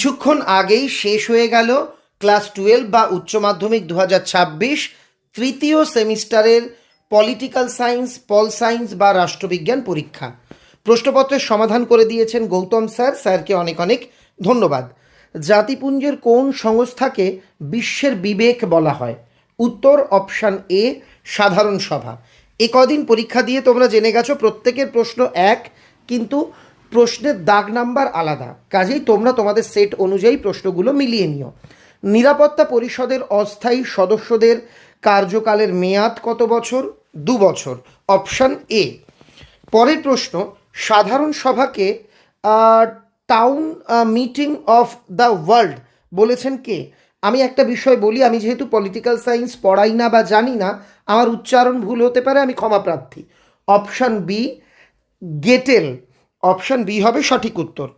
কিছুক্ষণ আগেই শেষ হয়ে গেল ক্লাস টুয়েলভ বা উচ্চ মাধ্যমিক দু তৃতীয় সেমিস্টারের পলিটিক্যাল সায়েন্স, পল সায়েন্স বা রাষ্ট্রবিজ্ঞান পরীক্ষা। প্রশ্নপত্রের সমাধান করে দিয়েছেন গৌতম স্যার। স্যারকে অনেক অনেক ধন্যবাদ। জাতিপুঞ্জের কোন সংস্থাকে বিশ্বের বিবেক বলা হয়? উত্তর অপশান এ, সাধারণ সভা। এ কদিন পরীক্ষা দিয়ে তোমরা জেনে গেছো, প্রত্যেকের প্রশ্ন এক, কিন্তু প্রশ্নের দাগ নাম্বার আলাদা। কাজেই তোমরা তোমাদের সেট অনুযায়ী প্রশ্নগুলো মিলিয়ে নিও। নিরাপত্তা পরিষদের অস্থায়ী সদস্যদের কার্যকালের মেয়াদ কত বছর? দু বছর। Option A. পরের প্রশ্ন, সাধারণ সভাকে town meeting of the world বলেছেন কে? আমি একটা বিষয় বলি, আমি যেহেতু পলিটিক্যাল সায়েন্স পড়াই না বা জানি না, আমার উচ্চারণ ভুল হতে পারে, আমি ক্ষমা প্রার্থী। Option B, Gettell. Option B হবে সঠিক উত্তর।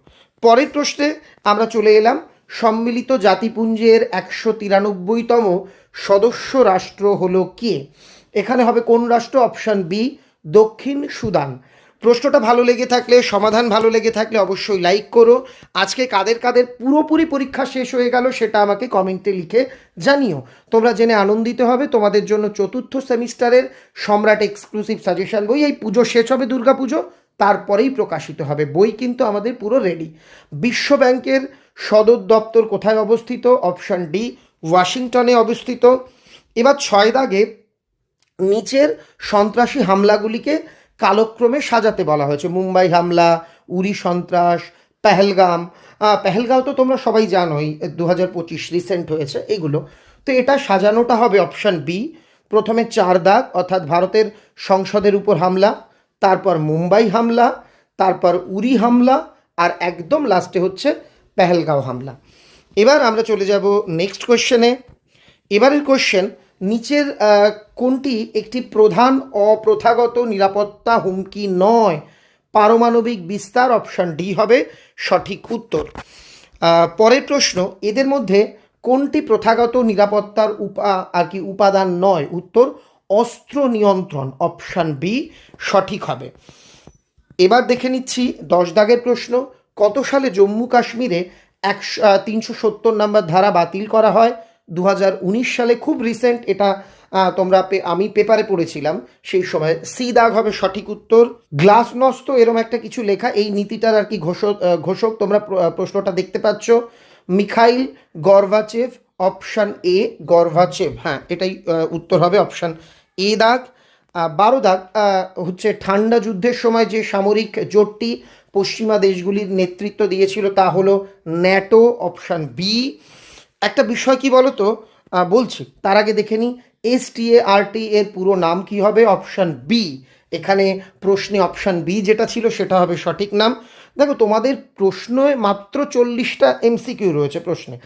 পরের প্রশ্নে আমরা চলে এলাম, সম্মিলিত জাতিপুঞ্জের একশো তিরানব্বইতম সদস্য রাষ্ট্র হলো কে? এখানে হবে কোন রাষ্ট্র? অপশান বি, দক্ষিণ সুদান। প্রশ্নটা ভালো লেগে থাকলে, সমাধান ভালো লেগে থাকলে অবশ্যই লাইক করো। আজকে কাদের কাদের পুরোপুরি পরীক্ষা শেষ হয়ে গেল সেটা আমাকে কমেন্টে লিখে জানিও। তোমরা জেনে আনন্দিত হবে, তোমাদের জন্য চতুর্থ সেমিস্টারের সম্রাট এক্সক্লুসিভ সাজেশন বই, এই পুজো শেষ হবে দুর্গা পুজো তারপরেই প্রকাশিত হবে। বই কিন্তু আমাদের পুরো রেডি বিশ্ব ব্যাংকের সদর দপ্তর কোথায় অবস্থিত? অপশান ডি ওয়াশিংটনে অবস্থিত। এবার ছয় দাগে নিচের সন্ত্রাসী হামলাগুলিকে কালক্রমে সাজাতে বলা হয়েছে। মুম্বাই হামলা, উরি সন্ত্রাস, পেহেলগাম। পেহেলগাঁও তো তোমরা সবাই জানোই দু হাজার পঁচিশ রিসেন্ট হয়েছে এগুলো। তো এটা সাজানোটা হবে অপশান বি প্রথমে চার দাগ, অর্থাৎ ভারতের সংসদের উপর হামলা। তারপর মুম্বাই হামলা, তারপর উরি হামলা, আর একদম লাস্টে হচ্ছে পেহেলগাঁও হামলা। এবার আমরা চলে যাব নেক্সট কোশ্চেনে এবারের কোশ্চেন নিচের কোনটি একটি প্রধান অপ্রথাগত নিরাপত্তা হুমকি নয়? পারমাণবিক বিস্তার অপশান ডি হবে, সঠিক উত্তর। পরের প্রশ্ন, এদের মধ্যে কোনটি প্রথাগত নিরাপত্তার উপা আর কি উপাদান নয়? উত্তর অস্ত্র নিয়ন্ত্রণ অপশান বি সঠিক হবে। এবার দেখে নিচ্ছি দশ দাগের প্রশ্ন। কত সালে জম্মু কাশ্মীরে একশো তিনশো সত্তর নম্বর ধারা বাতিল করা হয়? দু হাজার উনিশ সালে খুব রিসেন্ট এটা তোমরা আমি পেপারে পড়েছিলাম। সেই সময় সি দাগ হবে সঠিক উত্তর। গ্লাস নষ্ট এরম একটা কিছু লেখা, এই নীতিটার আর কি ঘোষক ঘোষক তোমরা প্রশ্নটা দেখতে পাচ্ছ। Mikhail Gorbachev option A Gorbachev. হ্যাঁ এটাই উত্তর হবে অপশান এ দাগ বারো দাগ হচ্ছে ঠান্ডা যুদ্ধের সময় যে সামরিক জোটটি পশ্চিমা দেশগুলির নেতৃত্ব দিয়েছিল তা হলো ন্যাটো অপশান বি। একটা বিষয় কি বলো তো? বলছি, তার আগে দেখে নিই, এস টি এ আর টি এর পুরো নাম কি হবে? অপশান বি এখানে প্রশ্নে অপশান বি যেটা ছিল সেটা হবে সঠিক নাম। দেখো, তোমাদের প্রশ্নে মাত্র চল্লিশটা এমসিকিউ রয়েছে প্রশ্নে।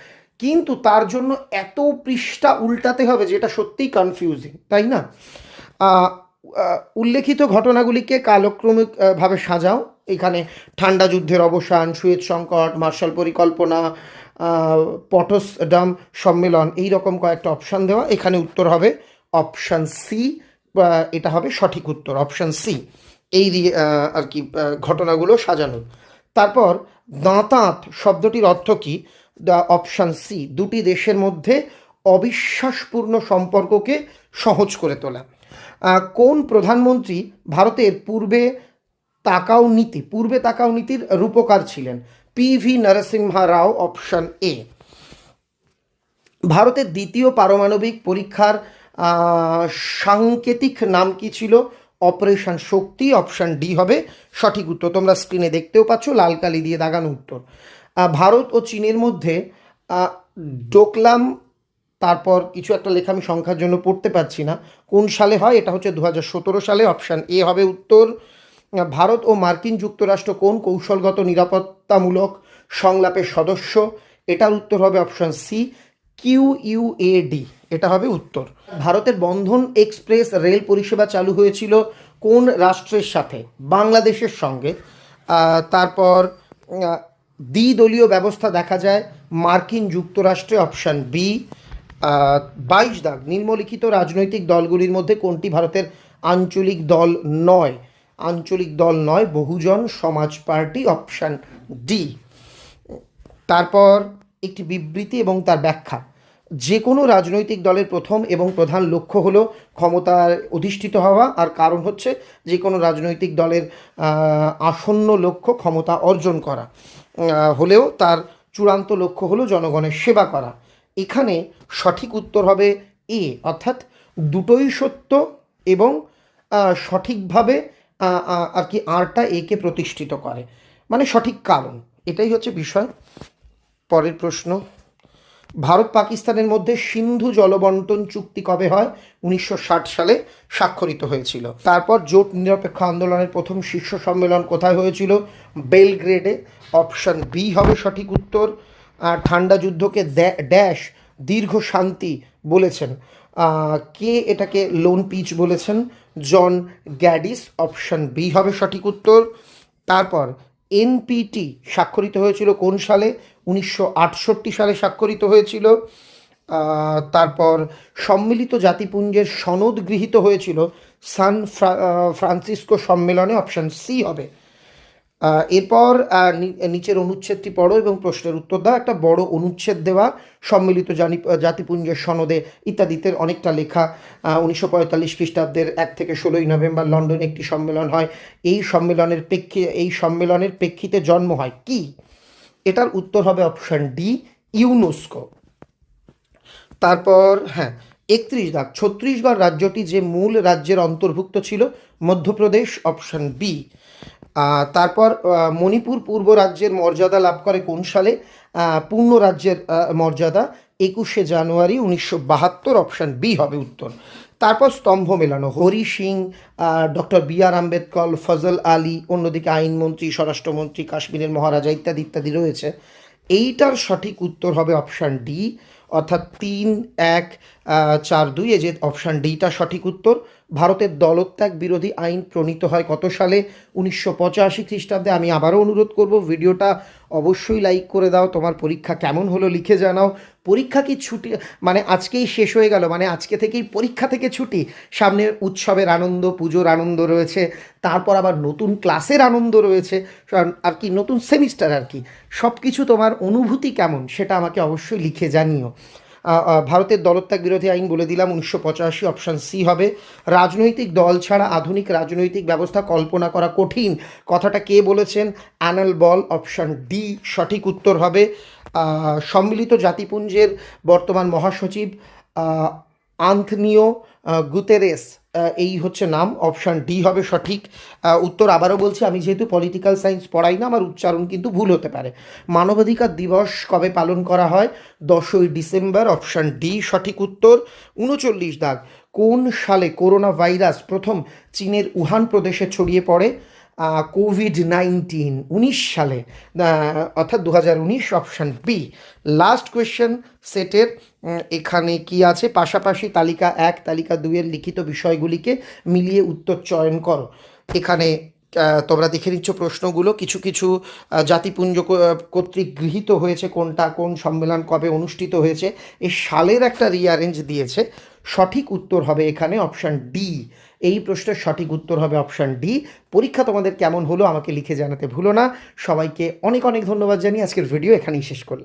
কিন্তু তার জন্য এত পৃষ্ঠা উল্টাতে হবে যেটা সত্যিই কনফিউজিং তাই না? উল্লেখিত ঘটনাগুলিকে কালক্রমিকভাবে সাজাও। এখানে ঠান্ডা যুদ্ধের অবসান সুয়েজ সংকট মার্শাল পরিকল্পনা পটসডাম সম্মেলন এই রকম কয়েকটা অপশান দেওয়া। এখানে উত্তর হবে অপশান সি এটা হবে সঠিক উত্তর অপশান সি এই আহ, আর কি ঘটনাগুলো সাজানো। তারপর দাঁতাঁত শব্দটির অর্থ কি? অপশান সি দুটি দেশের মধ্যে অবিশ্বাসপূর্ণ সম্পর্ককে সহজ করে তোলা। কোন প্রধানমন্ত্রী ভারতের পূর্বে তাকাও নীতি, পূর্বে তাকাও নীতির রূপকার ছিলেন? P V Narasimha Rao option A ভারতের দ্বিতীয় পারমাণবিক পরীক্ষার সাংকেতিক নাম কি ছিল? অপারেশন শক্তি অপশান ডি হবে। সঠিক উত্তর তোমরা স্ক্রিনে দেখতেও পাচ্ছ, লাল কালি দিয়ে দাগানো উত্তর। ভারত ও চীনের মধ্যে ডোকলাম তারপর কিছু একটা লেখা আমি সংখ্যার জন্য পড়তে পারছি না। কোন সালে হয়? এটা হচ্ছে দু হাজার সতেরো সালে, অপশান এ হবে উত্তর। ভারত ও মার্কিন যুক্তরাষ্ট্র কোন কৌশলগত নিরাপত্তামূলক সংলাপের সদস্য? এটার উত্তর হবে অপশান সি, কিউ ইউএডি এটা হবে উত্তর। ভারতের বন্ধন এক্সপ্রেস রেল পরিষেবা চালু হয়েছিল কোন রাষ্ট্রের সাথে? বাংলাদেশের সঙ্গে। তারপর দ্বিদলীয় ব্যবস্থা দেখা যায়। মার্কিন যুক্তরাষ্ট্রে অপশান বি। বাইশ দাগ। নিম্নলিখিত রাজনৈতিক দলগুলির মধ্যে কোনটি ভারতের আঞ্চলিক দল নয়? আঞ্চলিক দল নয়, বহুজন সমাজ পার্টি, অপশান ডি। তারপর একটি বিবৃতি এবং তার ব্যাখ্যা। যে কোনো রাজনৈতিক দলের প্রথম এবং প্রধান লক্ষ্য হলো ক্ষমতার অধিষ্ঠিত হওয়া, আর কারণ হচ্ছে যে কোনো রাজনৈতিক দলের আসন্ন লক্ষ্য ক্ষমতা অর্জন করা হলেও তার চূড়ান্ত লক্ষ্য হলো জনগণের সেবা করা। এখানে সঠিক উত্তর হবে এ, অর্থাৎ দুটোই সত্য এবং সঠিকভাবে আর কি আরটা একে প্রতিষ্ঠিত করে। মানে সঠিক কারণ, এটাই হচ্ছে বিষয়। পরের প্রশ্ন। ভারত পাকিস্তানের মধ্যে সিন্ধু জলবন্টন চুক্তি কবে হয়? উনিশশো ষাট সালে স্বাক্ষরিত হয়েছিল। তারপর জোট নিরপেক্ষ আন্দোলনের প্রথম শীর্ষ সম্মেলন কোথায় হয়েছিল? বেলগ্রেডে। অপশন বি হবে সঠিক উত্তর। আর ঠান্ডা যুদ্ধকে ড্যাশ দীর্ঘ শান্তি বলেছেন। কে এটাকে লোন পিচ বলেছেন? জন গ্যাডিস। অপশন বি হবে সঠিক উত্তর। তারপর এনপিটি স্বাক্ষরিত হয়েছিল কোন সালে? উনিশশো আটষট্টি সালে স্বাক্ষরিত হয়েছিল। তারপর সম্মিলিত জাতিপুঞ্জের সনদ গৃহীত হয়েছিল। সান ফ্রা- ফ্রান্সিসকো সম্মেলনে অপশান সি হবে। এরপর নিচের অনুচ্ছেদটি পড়ো এবং প্রশ্নের উত্তর দাও। একটা বড় অনুচ্ছেদ দেওয়া, সম্মিলিত জাতিপুঞ্জের সনদে ইত্যাদিতে অনেকটা লেখা। উনিশশো পঁয়তাল্লিশ খ্রিস্টাব্দের এক থেকে ষোলোই নভেম্বর লন্ডনে একটি সম্মেলন হয়। এই সম্মেলনের প্রেক্ষি, এই সম্মেলনের প্রেক্ষিতে জন্ম হয় কি? এটার উত্তর হবে অপশান ডি ইউনেস্কো তারপর হ্যাঁ একত্রিশ দাগ, ছত্রিশগড় রাজ্যটি যে মূল রাজ্যের অন্তর্ভুক্ত ছিল, মধ্যপ্রদেশ অপশান বি তারপর মণিপুর পূর্ব রাজ্যের মর্যাদা লাভ করে কোন সালে? পূর্ণ রাজ্যের মর্যাদা একুশে জানুয়ারি উনিশশো বাহাত্তর অপশন বি হবে উত্তর। তারপর স্তম্ভ মেলানো, Hari Singh doctor B R Ambedkar, Fazal Ali, অন্যদিকে আইনমন্ত্রী, স্বরাষ্ট্রমন্ত্রী, কাশ্মীরের মহারাজা ইত্যাদি ইত্যাদি রয়েছে। এইটার সঠিক উত্তর হবে অপশান ডি অর্থাৎ তিন, এক চার, দুই, এই যে অপশান ডিটা সঠিক উত্তর। ভারতের দলত্যাগ বিরোধী আইন প্রণীত হয় কত সালে? উনিশশো পঁচাশি খ্রিস্টাব্দে। আমি আবারও অনুরোধ করব, ভিডিওটা অবশ্যই লাইক করে দাও। তোমার পরীক্ষা কেমন হলো লিখে জানাও। পরীক্ষা কি ছুটি? মানে আজকেই শেষ হয়ে গেল মানে আজকে থেকেই পরীক্ষা থেকে ছুটি। সামনে উৎসবের আনন্দ, পুজোর আনন্দ রয়েছে, তারপর আবার নতুন ক্লাসের আনন্দ রয়েছে আর কি নতুন সেমিস্টার আর কি। সব কিছু তোমার অনুভূতি কেমন সেটা আমাকে অবশ্যই লিখে জানিও। ভারতের দলত্যাগ বিরোধী আইন বলে দিলাম, উনিশশো পঁচাশি অপশান সি হবে। রাজনৈতিক দল ছাড়া আধুনিক রাজনৈতিক ব্যবস্থা কল্পনা করা কঠিন। কথাটা কে বলেছেন? অ্যানাল বল অপশান ডি সঠিক উত্তর হবে। সম্মিলিত জাতিপুঞ্জের বর্তমান মহাসচিব আন্থনিও গুতেরেস। এই হচ্ছে নাম অপশান ডি হবে সঠিক। উত্তর আবারও বলছি, আমি যেহেতু পলিটিক্যাল সায়েন্স পড়াই না, আমার উচ্চারণ কিন্তু ভুল হতে পারে। মানবাধিকার দিবস কবে পালন করা হয়? দশই ডিসেম্বর অপশান ডি সঠিক উত্তর। উনচল্লিশ দাগ, কোন সালে করোনা ভাইরাস প্রথম চীনের উহান প্রদেশে ছড়িয়ে পড়ে? কোভিড নাইন্টিন উনিশ সালে অর্থাৎ দু হাজার উনিশ অপশান বি লাস্ট কোয়েশ্চেন সেটের এখানে কি আছে? পাশাপাশি তালিকা এক, তালিকা দুইয়ের লিখিত বিষয়গুলিকে মিলিয়ে উত্তর চয়ন করো। এখানে তোমরা দেখে নিচ্ছ প্রশ্নগুলো। কিছু কিছু জাতিপুঞ্জ কর্তৃক গৃহীত হয়েছে কোনটা, কোন সম্মেলন কবে অনুষ্ঠিত হয়েছে। এই সালের একটা রিয়ারেঞ্জ দিয়েছে। সঠিক উত্তর হবে এখানে অপশান ডি এই প্রশ্নের সঠিক উত্তর হবে অপশান ডি। পরীক্ষা তোমাদের কেমন হলো আমাকে লিখে জানাতে ভুলো না। সবাইকে অনেক অনেক ধন্যবাদ জানিয়ে আজকের ভিডিও এখানেই শেষ করলাম।